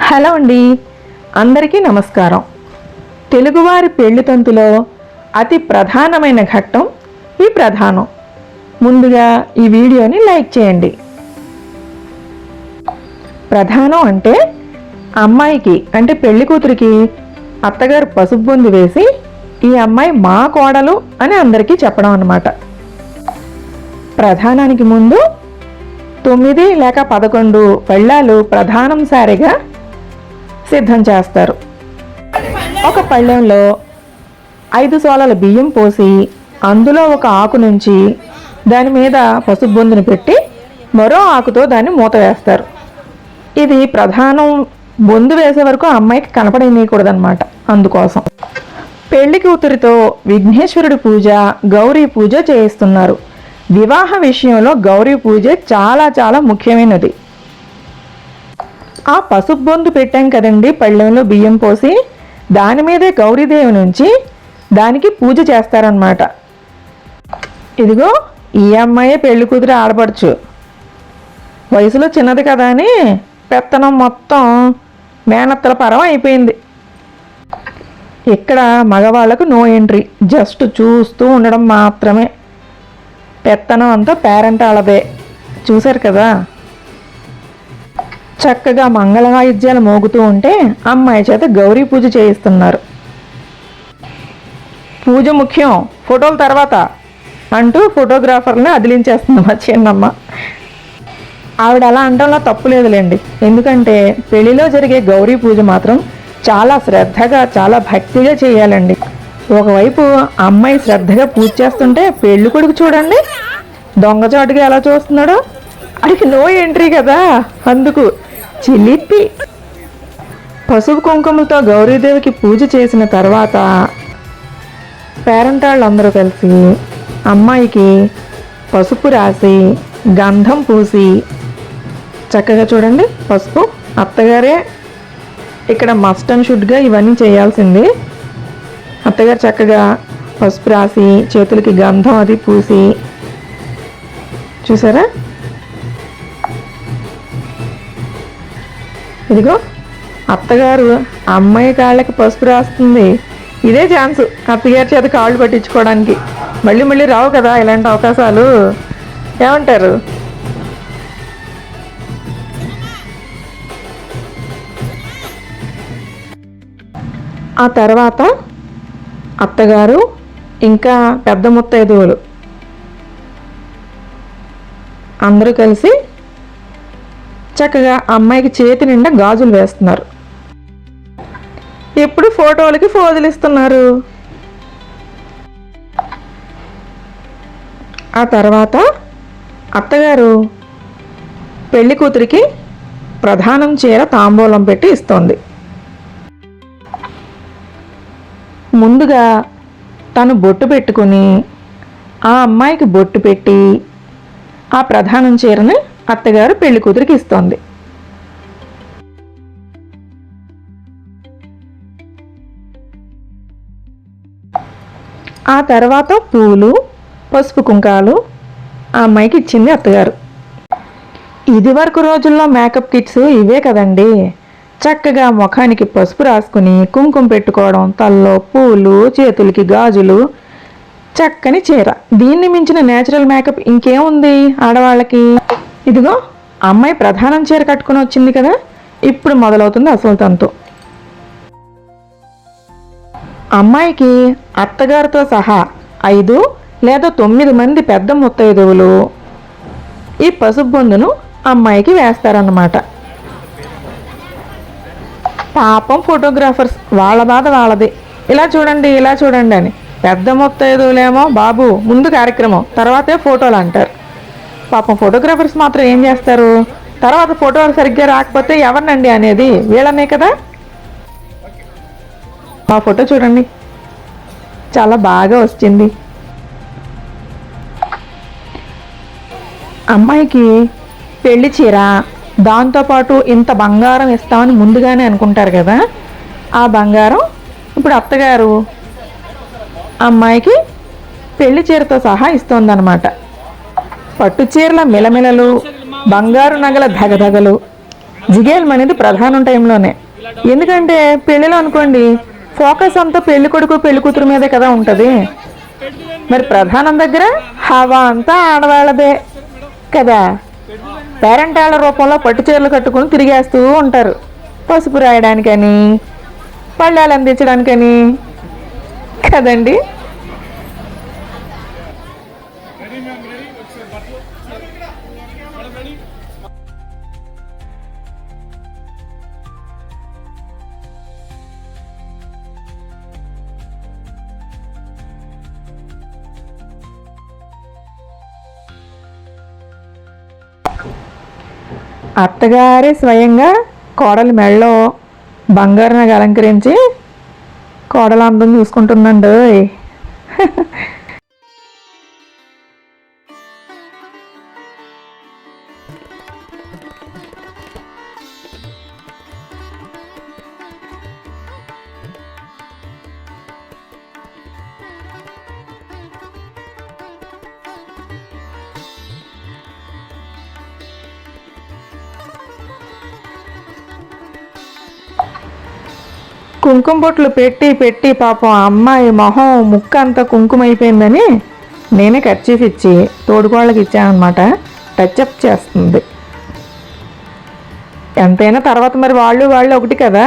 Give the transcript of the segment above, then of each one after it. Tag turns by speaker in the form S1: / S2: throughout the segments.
S1: Hello అండి. అందరికీ నమస్కారం. తెలుగువారి పెళ్ళి తంతులో అతి ప్రధానమైన ఘట్టం ఈ ప్రధానం. ముందుగా ఈ వీడియోని లైక్ చేయండి. ప్రధానం అంటే అమ్మాయికి అంటే పెళ్ళి కూతురికి అత్తగారు పసుపు బొందు వేసి ఈ అమ్మాయి మా కోడలు అని అందరికీ చెప్పడం అన్నమాట. ప్రధానానికి ముందు తొమ్మిది లేక పదకొండు పళ్ళాలు ప్రధానం సారిగా సిద్ధం చేస్తారు. ఒక పళ్ళెంలో ఐదు సోలల బియ్యం పోసి అందులో ఒక ఆకు నుంచి దాని మీద పసుపు బొందును పెట్టి మరో ఆకుతో దాన్ని మూత వేస్తారు. ఇది ప్రధానం బొందు వేసే వరకు అమ్మాయికి కనపడనీయకూడదనమాట అందుకోసం. పెళ్ళి కూతురితో విఘ్నేశ్వరుడి పూజ గౌరీ పూజ చేయిస్తున్నారు. వివాహ విషయంలో గౌరీ పూజ చాలా చాలా ముఖ్యమైనది. ఆ పసుపు బొందు పెట్టాం కదండి పళ్ళెంలో బియ్యం పోసి దాని మీదే గౌరీదేవి నుంచి దానికి పూజ చేస్తారనమాట ఇదిగో ఈ అమ్మాయే పెళ్ళి కూతురు ఆడపడచ్చు వయసులో చిన్నది కదా అని పెత్తనం మొత్తం మేనత్తల పరం అయిపోయింది. ఇక్కడ మగవాళ్ళకు నో ఎంట్రీ జస్ట్ చూస్తూ ఉండడం మాత్రమే. పెత్తనం అంతా పేరెంట్ వాళ్ళదే. చూశారు కదా? చక్కగా మంగళవాయిద్యాలు మోగుతూ ఉంటే అమ్మాయి చేత గౌరీ పూజ చేయిస్తున్నారు. పూజ ముఖ్యం. ఫోటోల తర్వాత అంటూ ఫోటోగ్రాఫర్ని అదిలించేస్తుంది మా చిన్నమ్మ. ఆవిడ అలా అంటంలో తప్పు లేదులేండి. ఎందుకంటే పెళ్ళిలో జరిగే గౌరీ పూజ మాత్రం చాలా శ్రద్ధగా చాలా భక్తిగా చేయాలండి. ఒకవైపు అమ్మాయి శ్రద్ధగా పూజ చేస్తుంటే పెళ్ళి కొడుకు చూడండి దొంగచాటుగా ఎలా చూస్తున్నాడో అడిగి నో ఎంట్రీ కదా? అందుకు చిలిపి పసుపు కుంకుమలతో గౌరీదేవికి పూజ చేసిన తర్వాత పేరెంట్ వాళ్ళందరూ కలిసి అమ్మాయికి పసుపు రాసి గంధం పూసి చక్కగా చూడండి పసుపు అత్తగారే ఇక్కడ మస్ట్ అండ్ షుడ్గా ఇవన్నీ చేయాల్సింది. అత్తగారు చక్కగా పసుపు రాసి చేతులకి గంధం అది పూసి చూసారా? ఇదిగో అత్తగారు అమ్మాయి కాళ్ళకి పసుపు రాస్తుంది. ఇదే ఛాన్స్ అత్తగారి చేత కాళ్ళు పట్టించుకోవడానికి. మళ్ళీ మళ్ళీ రావు కదా ఇలాంటి అవకాశాలు. ఏమంటారు? ఆ తర్వాత అత్తగారు ఇంకా పెద్ద ముత్తైదువులు. అందరూ కలిసి చక్కగా అమ్మాయికి చేతి నిండా గాజులు వేస్తున్నారు. ఎప్పుడు ఫోటోలకి ఫోజులు ఇస్తున్నారు ఆ తర్వాత అత్తగారు పెళ్ళి కూతురికి ప్రధానం చీర తాంబూలం పెట్టి ఇస్తోంది. ముందుగా తను బొట్టు పెట్టుకుని ఆ అమ్మాయికి బొట్టు పెట్టి ఆ ప్రధానం చీరని అత్తగారు పెళ్ళి కూతురికి ఇస్తోంది. ఆ తర్వాత పూలు పసుపు కుంకాలు ఆ అమ్మాయికి ఇచ్చింది అత్తగారు. ఇది వరకు రోజుల్లో మేకప్ కిట్స్ ఇవే కదండి. చక్కగా ముఖానికి పసుపు రాసుకుని కుంకుమ పెట్టుకోవడం తల్లో పూలు చేతులకి గాజులు చక్కని చీర. దీన్ని మించిన నేచురల్ మేకప్ ఇంకేముంది ఆడవాళ్ళకి? ఇదిగో అమ్మాయి ప్రధానం చీర కట్టుకుని వచ్చింది కదా ఇప్పుడు మొదలవుతుంది అసలు తంతు. అమ్మాయికి అత్తగారితో సహా ఐదు లేదా తొమ్మిది మంది పెద్ద ముత్తైదువులు ఈ పసుపు బొందును అమ్మాయికి వేస్తారన్నమాట. పాపం ఫోటోగ్రాఫర్స్ వాళ్ళ బాధ వాళ్ళది. ఇలా చూడండి ఇలా చూడండి అని. పెద్ద ముత్తైదువులేమో బాబు ముందు కార్యక్రమం తర్వాతే ఫోటోలు అంటారు. పాపం ఫోటోగ్రాఫర్స్ మాత్రం ఏం చేస్తారు? తర్వాత ఫోటోలు సరిగ్గా రాకపోతే ఎవరినండి అనేది? వీళ్ళనే కదా? మా ఫోటో చూడండి. చాలా బాగా వచ్చింది. అమ్మాయికి పెళ్ళి చీర దాంతోపాటు ఇంత బంగారం ఇస్తామని ముందుగానే అనుకుంటారు కదా? ఆ బంగారం ఇప్పుడు అత్తగారు అమ్మాయికి పెళ్ళి చీరతో సహా ఇస్తోందనమాట పట్టు చీరల మిలమిలలు బంగారు నగల ధగధగలు. జిగేల్ అనేది ప్రధానం టైంలోనే. ఎందుకంటే పెళ్ళిలో అనుకోండి ఫోకస్ అంతా పెళ్ళి కొడుకు పెళ్ళి కూతురు మీదే కదా ఉంటుంది. మరి ప్రధానం దగ్గర హవా అంతా ఆడవాళ్ళదే కదా. పేరెంటాళ్ళ రూపంలో పట్టు చీరలు కట్టుకుని తిరిగేస్తూ ఉంటారు. పసుపు రాయడానికని పళ్ళాలు అందించడానికని. కదండి? అత్తగారే స్వయంగా కోడలి మెళ్ళలో బంగారు అలంకరించి కోడలందం చూసుకుంటుందండి కుంకుమ బొట్లు పెట్టి పెట్టి పాపం ఆ అమ్మాయి మొహం ముక్క అంతా కుంకుమైపోయిందని నేనే ఖర్చీఫ్ ఇచ్చి తోడుకోళ్ళకి ఇచ్చానమాట టచ్అప్ చేస్తుంది. ఎంతైనా తర్వాత మరి వాళ్ళు వాళ్ళు ఒకటి కదా?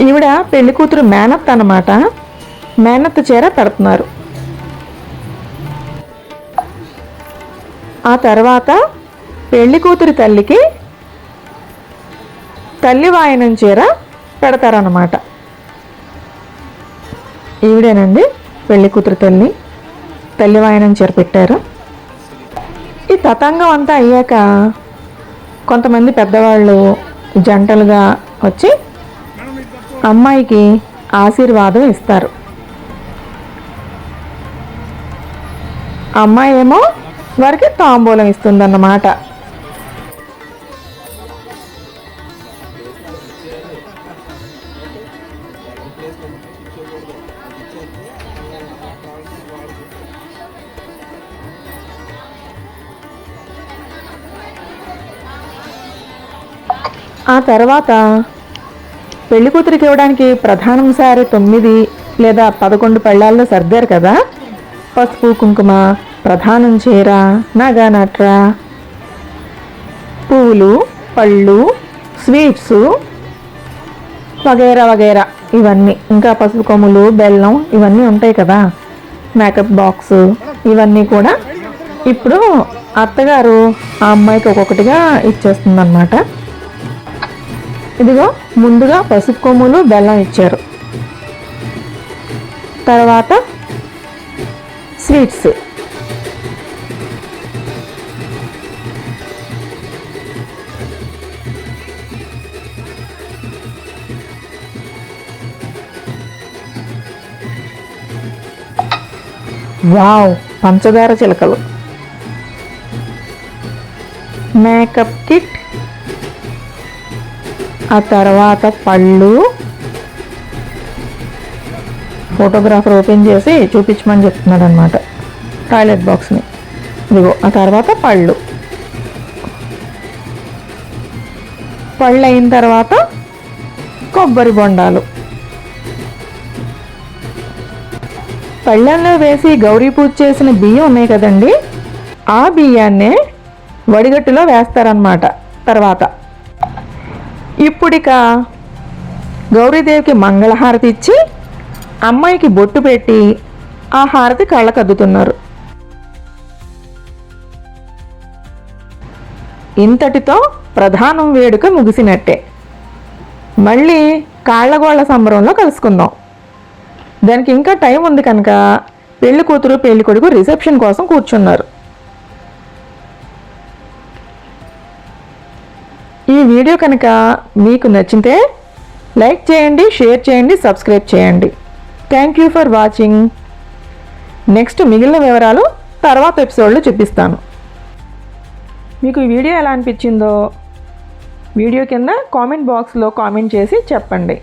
S1: ఈవిడ పెళ్ళి కూతురు మేనత్ అనమాట మేనత్ చీర పెడుతున్నారు. ఆ తర్వాత పెళ్ళి కూతురి తల్లికి తల్లి వాయనం చీర పెడతారన్నమాట. ఈవిడేనండి పెళ్ళి కూతురు తల్లి. తల్లి వాయనం చీర పెట్టారు. ఈ తతంగం అంతా అయ్యాక కొంతమంది పెద్దవాళ్ళు జంటలుగా వచ్చి అమ్మాయికి ఆశీర్వాదం ఇస్తారు. అమ్మాయి ఏమో వారికి తాంబూలం ఇస్తుందన్నమాట. ఆ తర్వాత పెళ్ళి కూతురికి ఇవ్వడానికి ప్రధానం సారి తొమ్మిది లేదా పదకొండు పళ్ళాల్లో సర్దారు కదా? పసుపు కుంకుమ ప్రధానం చీర నగ పూలు పళ్ళు స్వీట్స్ వగైరా వగైరా. ఇవన్నీ. ఇంకా పసుపు కొమ్ములు బెల్లం ఇవన్నీ ఉంటాయి కదా. మేకప్ బాక్స్ ఇవన్నీ కూడా ఇప్పుడు అత్తగారు ఆ అమ్మాయికి ఒక్కొక్కటిగా ఇచ్చేస్తుంది ఇదిగో ముందుగా పసుపు కొమ్ములు బెల్లం ఇచ్చారు. తర్వాత స్వీట్స్. వావ్ పంచదార చిలకలు. మేకప్ కిట్ ఆ తర్వాత పళ్ళు. ఫోటోగ్రాఫర్ ఓపెన్ చేసి చూపించమని చెప్తున్నాడు అనమాట టాయిలెట్ బాక్స్ని ఇదిగో ఆ తర్వాత పళ్ళు. పళ్ళు అయిన తర్వాత కొబ్బరి బొండాలు. పళ్ళెంలో వేసి గౌరీ పూజ చేసిన బియ్యం ఉన్నాయి కదండి? ఆ బియ్యాన్నే వడిగట్టులో వేస్తారనమాట తర్వాత. ఇప్పుడిక గౌరీదేవికి మంగళహారతి ఇచ్చి అమ్మాయికి బొట్టు పెట్టి ఆ హారతి కళ్ళకద్దుతున్నారు ఇంతటితో ప్రధానం వేడుక ముగిసినట్టే. మళ్ళీ కాళ్ళగోళ్ళ సంబరంలో కలుసుకుందాం. దానికి ఇంకా టైం ఉంది కనుక పెళ్ళి కూతురు పెళ్ళి కొడుకు రిసెప్షన్ కోసం కూర్చున్నారు. ఈ వీడియో కనుక మీకు నచ్చితే లైక్ చేయండి షేర్ చేయండి సబ్స్క్రైబ్ చేయండి. Thank you for watching next మిగిలిన వివరాలు తర్వాత ఎపిసోడ్లో చూపిస్తాను. మీకు ఈ వీడియో ఎలా అనిపించిందో వీడియో కింద కామెంట్ బాక్స్లో కామెంట్ చేసి చెప్పండి.